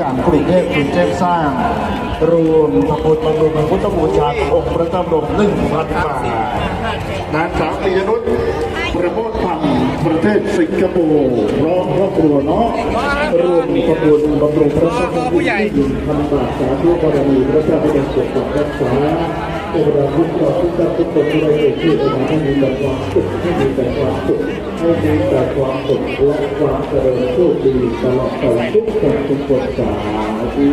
จากกรุงเทพคุณแจ้งสร้าง รวมทำบุญบำรุงพระพุทธบูชาองค์พระเจ้าลงหนึ่งพันบาทนางสาวปิยนุชประโมทธรรมประเทศสิงคโปร์พร้อมครอบครัวเนาะรวมทำบุญบำรุงพระพุทธบูชาหนึ่งพันบาทสาธุบารมีพระเจ้าเป็นสุขรักษา เทวดาคุ้มครองทุกท่านทุกคนที่ได้เกิดขึ้นมาให้มีแต่ความสุขให้มีแต่ความสุขให้มีแต่ความสุขและความเจริญโชคดีตลอดไปทุกคนทุกคนสาธุ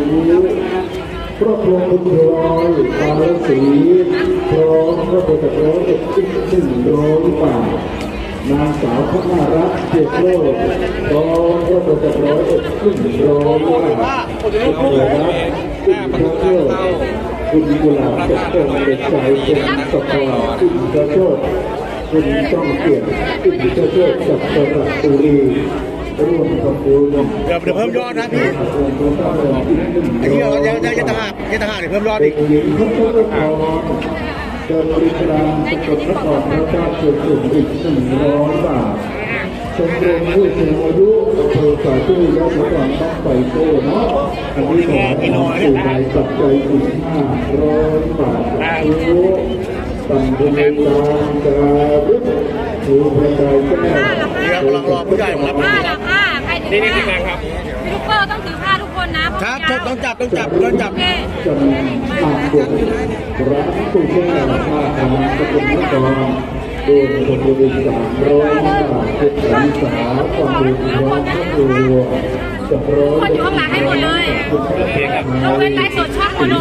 ครอบครัวคุณพลอยมาลสีพร้อมพระพุทธร้อยอีกหนึ่งร้อยบาทนางสาวพัฒนารัตน์เจ็ดโลกพร้อมพระพุทธร้อยอีกหนึ่งร้อยบาทคุณพลอยรัตน์คุณพระโลก คุณกุหลาบตกแต่งเด็กชายคุณสกอร์คุณกระโชกคุณต้องเกียรติคุณกระโชกจากสระบุรีร่วมกับคุณเดี๋ยวเดี๋ยวเพิ่มยอดนะพี่ไอ้ที่เราจะจะจะต่างหากจะต่างหากเดี๋ยวเพิ่มยอดอีกเดินบริการสกลนครพระเจ้าเกิดขึ้นอีกหนึ่งร้อยบาท ชมรมผู้สูงอายุอำเภอสายตู้ยะโสธรต้องไปโต้เนาะอันนี้ขอให้ทำสู่ในปัจจัยอีกห้าร้อยบาททุกตัมบุญการจารึกถูพระใจเจ้านี่ครับกำลังรอผู้ใหญ่มารับผ้าหลักผ้าใครถือนี่นี่ผ้าทีมงานครับยูทูบเบอร์ต้องถือผ้าทุกคนนะครับต้องจับต้องจับต้องจับโอเคจำนวนมากกว่าร้านตู้แช่ผ้าทางสกุลนครโดยคนบริจามร้อยบาทเป็นกามสาความดีร้อยครอบครัวกับร้อยคนอยู่ข้างหลังให้หมดเลยยกเว้นไลฟ์สดช่องโมโน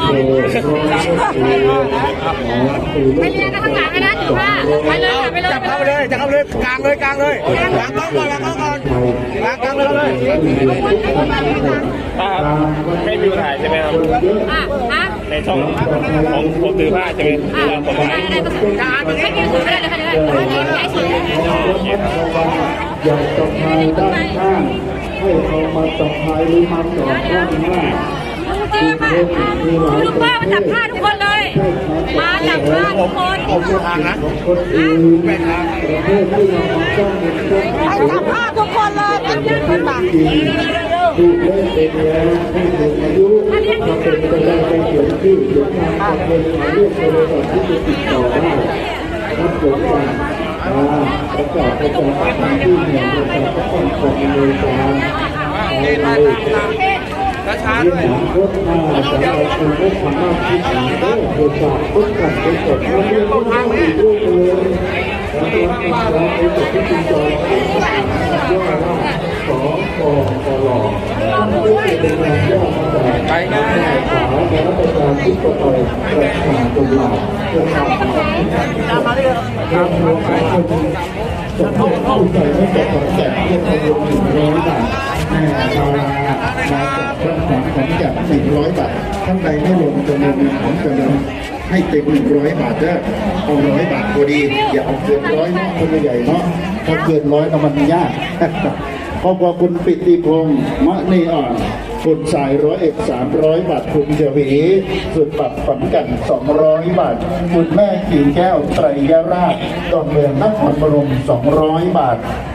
ไม่เรียนนะข้างหลังนะถือว่าไปเลยไปเลยจับเข้าไปเลยจับเข้าไปเลยกลางเลยกลางเลยกลางกล้องก่อนกลางกล้องก่อน ลางกลางเลยเลยไม่มีปัญหาใช่ไหมครับอะอะในช่องของผมถือผ้าใช่ไหมหอะรือว่าผมได้ได้ต้องการไม่กินถือไม่ได้เลยค่ะเดี๋ยวไลฟ์สดอยากตบพายด้านข้างให้เขามาตบพายหรือมาจอดด้านหน้ายูทูบเบอร์ค่ะยูทูบเบอร์มาจับผ้าทุกคนเลย มาจับผ้าทุกคนผมทางนะของคนอื่นประเทศที่เรามาต้องเงินต้องไป จับภาพทุกคนเลยเป็นเรื่องคนบาปจริงดูเล่นเป็นแล้วให้เด็กอายุมาเป็นไปได้ไปเขียนชื่อเขียนนามเป็นหมายเลขโทรศัพท์ที่จะติดต่อได้รับผลการประกาศประกาศทางที่เหนือประกาศประกองอเมริการเอาเลย ช้าด้วยหนังรถมาจะเอาไม่สามารถที่จะได้โดยจากพุทธกันไปกดมาเรียกว่าอีกรูปเลยแล้วก็มีกาไปกดที่ติดต่อที่ย่อว่าสอปปลเป็นการย่อมาจากไปง่ายสาและประชาธิปไตยประชาตุลาเพื่อความเป็นธรรมการรวมของคนจะต้องเข้าใจไม่ตกแก่เพื่อประโยชน์หนึ่งร้อยบาทแม่ดารามา ขวัญของแก่หนึ่งร้อยบาทท่านใดไม่ลงจำนวนเงินของจำนวนให้เต็มหนึ่งร้อยบาทเด้อเอาร้อยบาทพอดี อย่าเอาเกินร้อยเนาะคนใหญ่เนาะถ้าเกินร้อยก็มันยากขอบคุณปิติพงศ์มะนีอ่อนคุณสายร้อยเอกสามร้อยบาทคุณเจวีสุดปับฝันกันสองร้อยบาท คุณแม่กิ่งแก้วไตรยราชดอนเมืองนครปฐมสองร้อยบาทอ่า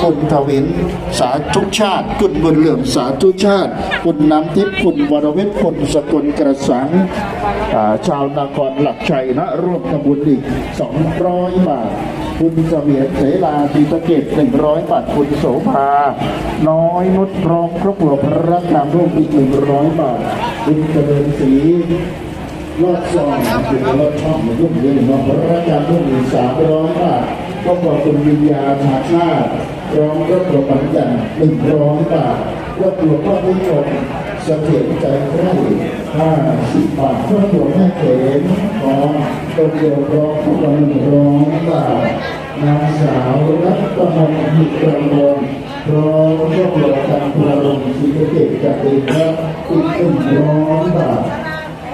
คุณทวินสาธุชาติ คุณบุญเหลื่อมสาธุชาติ คุณน้ำทิพย์คุณวรเวทย์คุณสกุลกระสังชาวนครหลักชัยนะร่วมทำบุญอีก 200 บาท คุณเสวียนเสลาทีสะเกต100 บาท คุณโสภา น้อยนุชพร้อมครอบครัวพระรักนามร่วมอีก 100 บาท คุณเจริญศรีรอดซองคือรอดช่องในรุ่มเรือนของพระราชารุ่มสามร้อยบาท ก็ขอบคุณวิญญาณหาชาติร้อมรถตัวปัญญาหนึ่งร้อยบาทรถตัวพ่อผู้ชมเสถียรใจใกล้ห้าสิบบาทรถตัวแม่เขนของตัวเดียวร้อมผู้หนึ่งร้อยบาทนางสาวรัตมนหิกระมงร้อมรถตัวการพลาลงสีเกตจากเอกและอีกหนึ่งร้อยบาท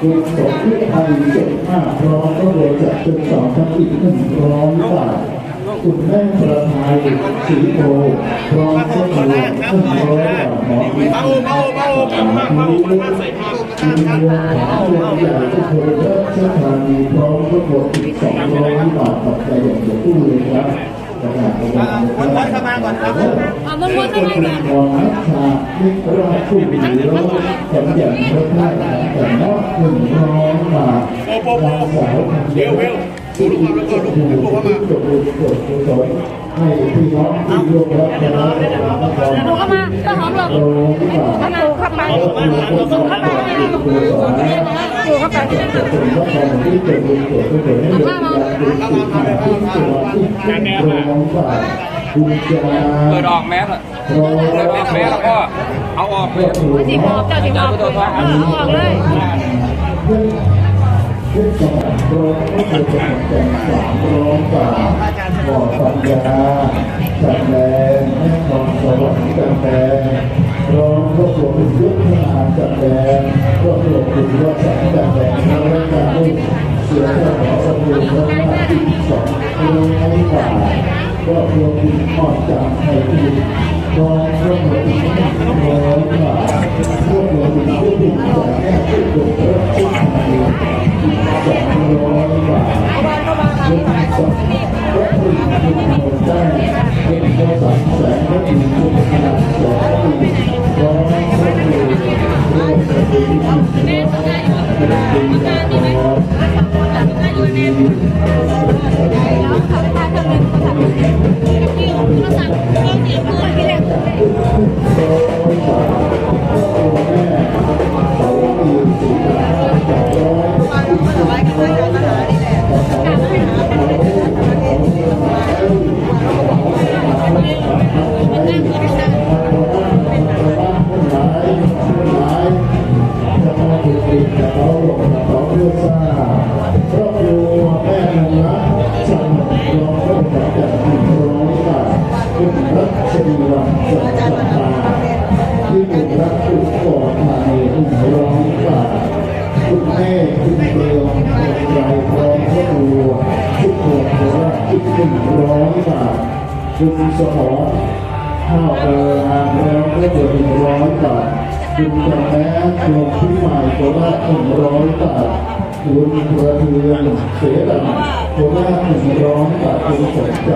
คุณสมคิดไทยเจ็ดห้าร้อมก็เลยจัดจุดสองทั้งอีกหนึ่งร้อมบาท คุณแม่ประทายสีโพพร้อมก็เลยหนึ่งร้อยบาทหมออีกมาโอมาโอมาโอมามาโอมาใส่ผ้าคุณเรือของตัวใหญ่ที่เคยเลิกเส้นทางมีพร้อมก็บวกอีกสองร้อยบาทกับใจอย่างเดียวกู้เลยครับคนเข้ามาก่อนครับเอามันวนเข้ามาก่อนของนักชาลิกราชผู้มีโลกสมเด็จพระท่าแต่นอกหนึ่งร้อยบาทนางสาวเว ลเวลที่มีผู้ถูกที่จบบุญจบกุศลให้พี่น้องที่ร่วมรับพระราชทานพระพรดูเข้ามาต้นหอมหลบร้อยบาทเข้ามาเข้าไปดูเข้าไปดูเข้าไปเป็นพระพรที่จบบุญจบกุศลให้เกิดการบุญที่มาที่ตัวที่ร้อยบาทคุณจะเปิดออกแมสอะเปิดออกแมสแล้วก็เอาออกเลยสีหอบเจ้าสีหอบเออเอาออกเลย ขึ้นสมัครรองผู้บริหารแต่งสามร้อยบาบ่อปัญญาจัดแดงแม่ทองสวรรค์จัดแดงรองก็ตัวเป็นยุทธนาจัดแดงก็ตัวเป็นวัชรจัดแดงแล้วก็การลูกเสียเจ้าของสมุนแล้วก็ที่สองร้อยบาทก็ตัวเป็นหอจากไทยที่รองก็ตัวเป็นร้อยบาก็ตัวเป็นผู้ติดจากแม่ผู้ถูกรับที่ทยสองร้อยบาทเป็นสองวัตถุดิบหมดได้เป็นข้าวสารแสนวัตถุดิบขนาดส อง ที่เป็นรักสุดปลอดภัยหนึ่งร้อยบาทคุณแม่คุณเดียวคุณยายพร้อมครอบครัวทุกคนขอรับอีกหนึ่งร้อยบาทคุณสมรข้าวเอออาแล้วก็เดือนหนึ่งร้อยบาท คุณจำแม่ลงที่ใหม่ขอรับหนึ่งร้อยบาทคุณกระเทือนเสียดำขอรับหนึ่งร้อยบาทคุณสนใจ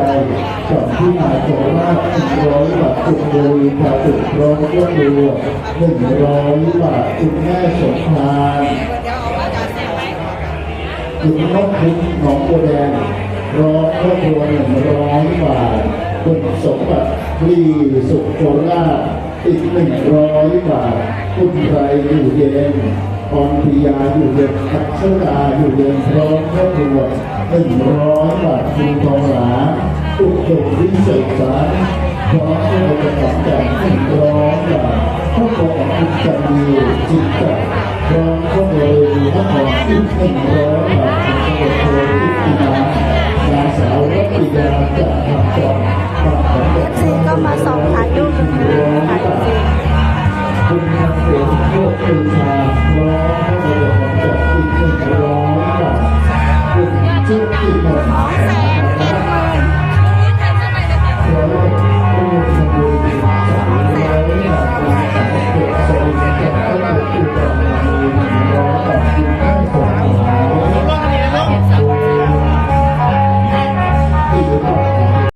กับที่ใหม่ขอรับหนึ่งร้อยบาทคุณโดยพาตุร้อยก็ดูหนึ่งร้อยบาทคุณแม่สมภารคุณนกคุณหนองบัวแดงร้อครอบครัวหนึ่งร้อยบาทคุณสมบัติรีสุขโคราช อีกหนึ่งร้อยบาทคุณไรอยู่เย็นออนพิยาอยู่เย็นพัชรา อยู่เย็นพร้อมครอบครัวหนึ่งร้อยบาทคุณทองหลาอุดมวิเศษสารพร้อมด้วยกระตับจากหนึ่งร้อยบาทครอบครัวของคุณจันดีจิตตะพร้อมครอบครัวเลยนครอีกหนึ่งร้อยบาทเป็นตัวที่ดีนาสาวรัตยาจากหัก